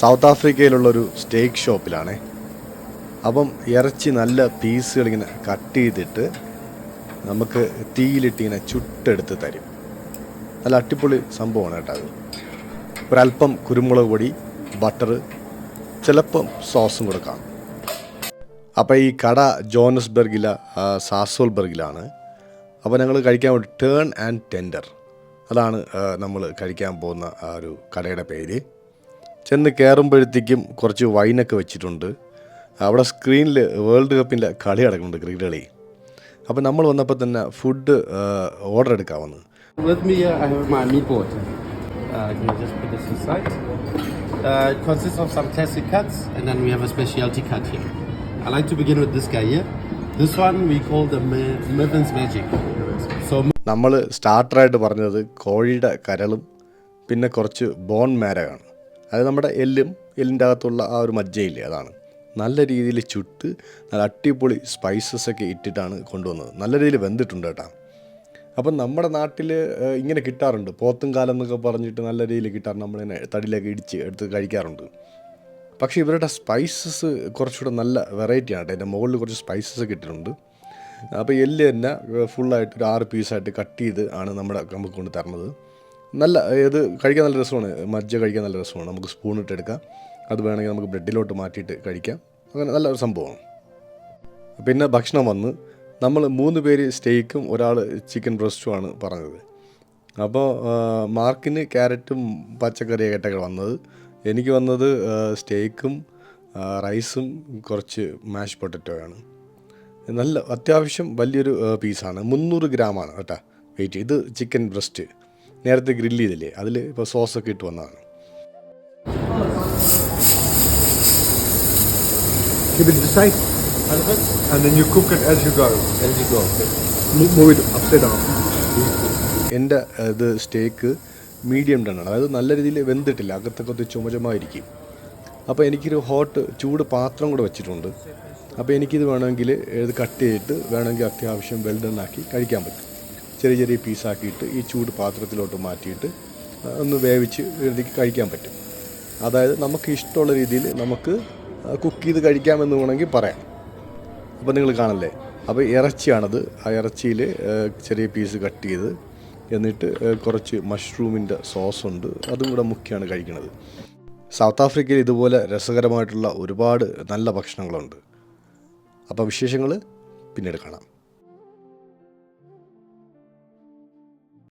South ആഫ്രിക്കയിലുള്ളൊരു സ്റ്റേക്ക് ഷോപ്പിലാണ് അപ്പം ഇറച്ചി നല്ല പീസുകൾ ഇങ്ങനെ കട്ട് ചെയ്തിട്ട് നമുക്ക് തീയിലിട്ട് ഇങ്ങനെ ചുട്ടെടുത്ത് തരും. നല്ല അടിപൊളി സംഭവമാണ് കേട്ടോ അത്. ഒരല്പം കുരുമുളക് പൊടി ബട്ടർ ചിലപ്പം സോസും കൂടെ കാണും. അപ്പോൾ ഈ കട ജോനസ്ബർഗില സാസോൾബർഗിലാണ് അപ്പോൾ ഞങ്ങൾ കഴിക്കാൻ വേണ്ടി ടേൺ ആൻഡ് ടെൻഡർ അതാണ് നമ്മൾ കഴിക്കാൻ പോകുന്ന ആ ഒരു കടയുടെ പേര്. ചെന്ന് കയറുമ്പോഴത്തേക്കും കുറച്ച് വൈനൊക്കെ വെച്ചിട്ടുണ്ട്. അവിടെ സ്ക്രീനിൽ വേൾഡ് കപ്പിന്റെ കളി നടക്കുന്നുണ്ട് ക്രിക്കറ്റ് കളി. അപ്പോൾ നമ്മൾ വന്നപ്പോൾ തന്നെ ഫുഡ് ഓർഡർ എടുക്കാമെന്ന് This one we call the Mervin's Magic. നമ്മൾ സ്റ്റാർട്ടറായിട്ട് പറഞ്ഞത് കോഴിയുടെ കരളും പിന്നെ കുറച്ച് ബോൺ മാരകാണ് അത് നമ്മുടെ എല്ലും എല്ലിന്റെ അകത്തുള്ള ആ ഒരു മജ്ജയില്ലേ അതാണ്. നല്ല രീതിയിൽ ചുട്ട് നല്ല അടിപൊളി സ്പൈസസ് ഒക്കെ ഇട്ടിട്ടാണ് കൊണ്ടുവന്നത്. നല്ല രീതിയിൽ വെന്തിട്ടുണ്ട് കേട്ടോ. അപ്പം നമ്മുടെ നാട്ടിൽ ഇങ്ങനെ കിട്ടാറുണ്ട്. പോത്തും കാലം എന്നൊക്കെ പറഞ്ഞിട്ട് നല്ല രീതിയിൽ കിട്ടാറുണ്ട്. നമ്മളിങ്ങനെ തടിയിലൊക്കെ ഇടിച്ച് എടുത്ത് കഴിക്കാറുണ്ട്. പക്ഷേ ഇവരുടെ സ്പൈസസ് കുറച്ചുകൂടെ നല്ല വെറൈറ്റിയാണ് കേട്ടോ. എന്റെ മുകളിൽ കുറച്ച് സ്പൈസസ് ഒക്കെ ഇട്ടിട്ടുണ്ട്. അപ്പോൾ എല്ല് തന്നെ ഫുള്ളായിട്ട് ഒരു ആറ് പീസായിട്ട് കട്ട് ചെയ്ത് ആണ് നമ്മുടെ നമുക്ക് കൊണ്ട് തരണത്. നല്ല ഇത് കഴിക്കാൻ നല്ല രസമാണ്. മജ്ജ കഴിക്കാൻ നല്ല രസമാണ്. നമുക്ക് സ്പൂൺ ഇട്ടെടുക്കാം അത് വേണമെങ്കിൽ നമുക്ക് ബ്രെഡിലോട്ട് മാറ്റിയിട്ട് കഴിക്കാം. അങ്ങനെ നല്ല ഒരു സംഭവമാണ്. പിന്നെ ഭക്ഷണം വന്ന് നമ്മൾ മൂന്ന് പേര് സ്റ്റേക്കും ഒരാൾ ചിക്കൻ ബ്രസ്റ്റുമാണ് പറഞ്ഞത്. അപ്പോൾ മാർക്കിന് ക്യാരറ്റും പച്ചക്കറിയൊക്കെ വന്നത്. എനിക്ക് വന്നത് സ്റ്റേക്കും റൈസും കുറച്ച് മാഷ് പൊട്ടറ്റോയാണ് നല്ല അത്യാവശ്യം വലിയൊരു പീസാണ്. മുന്നൂറ് ഗ്രാമാണ് കേട്ടോ വെയിറ്റ്. ഇത് ചിക്കൻ ബ്രസ്റ്റ്. നേരത്തെ ഗ്രില്ല് ചെയ്തില്ലേ? അതിൽ ഇപ്പോൾ സോസൊക്കെ ഇട്ട് വന്നതാണ്. Keep it the side, and then you cook it as you go. as you go. Mo- Move it upside down. എന്റെ ഇത് സ്റ്റേക്ക് മീഡിയം ഡൺ ആണ് അതായത് നല്ല രീതിയിൽ വെന്തിട്ടില്ല. അകത്തൊക്കെ ചുമചുമായിരിക്കും അപ്പോൾ എനിക്കൊരു ഹോട്ട് ചൂട് പാത്രം കൂടെ വെച്ചിട്ടുണ്ട്. അപ്പോൾ എനിക്കിത് വേണമെങ്കിൽ ഇത് കട്ട് ചെയ്തിട്ട് വേണമെങ്കിൽ അത്യാവശ്യം വെൽഡണ്ണാക്കി കഴിക്കാൻ പറ്റും. ചെറിയ ചെറിയ പീസാക്കിയിട്ട് ഈ ചൂട് പാത്രത്തിലോട്ട് മാറ്റിയിട്ട് ഒന്ന് വേവിച്ച് എഴുതി കഴിക്കാൻ പറ്റും. അതായത് നമുക്ക് ഇഷ്ടമുള്ള രീതിയിൽ നമുക്ക് കുക്ക് ചെയ്ത് കഴിക്കാമെന്ന് വേണമെങ്കിൽ പറയാം. അപ്പോൾ നിങ്ങൾ കാണല്ലേ? അപ്പോൾ ഇറച്ചിയാണത്. ആ ഇറച്ചിയിൽ ചെറിയ പീസ് കട്ട് ചെയ്ത് എന്നിട്ട് കുറച്ച് മഷ്റൂമിന്റെ സോസുണ്ട് അതും കൂടെ മുക്കിയാണ് കഴിക്കുന്നത് സൗത്ത് ആഫ്രിക്കയിൽ ഇതുപോലെ രസകരമായിട്ടുള്ള ഒരുപാട് നല്ല ഭക്ഷണങ്ങളുണ്ട്. അപ്പോൾ വിശേഷങ്ങൾ പിന്നീട് കാണാം.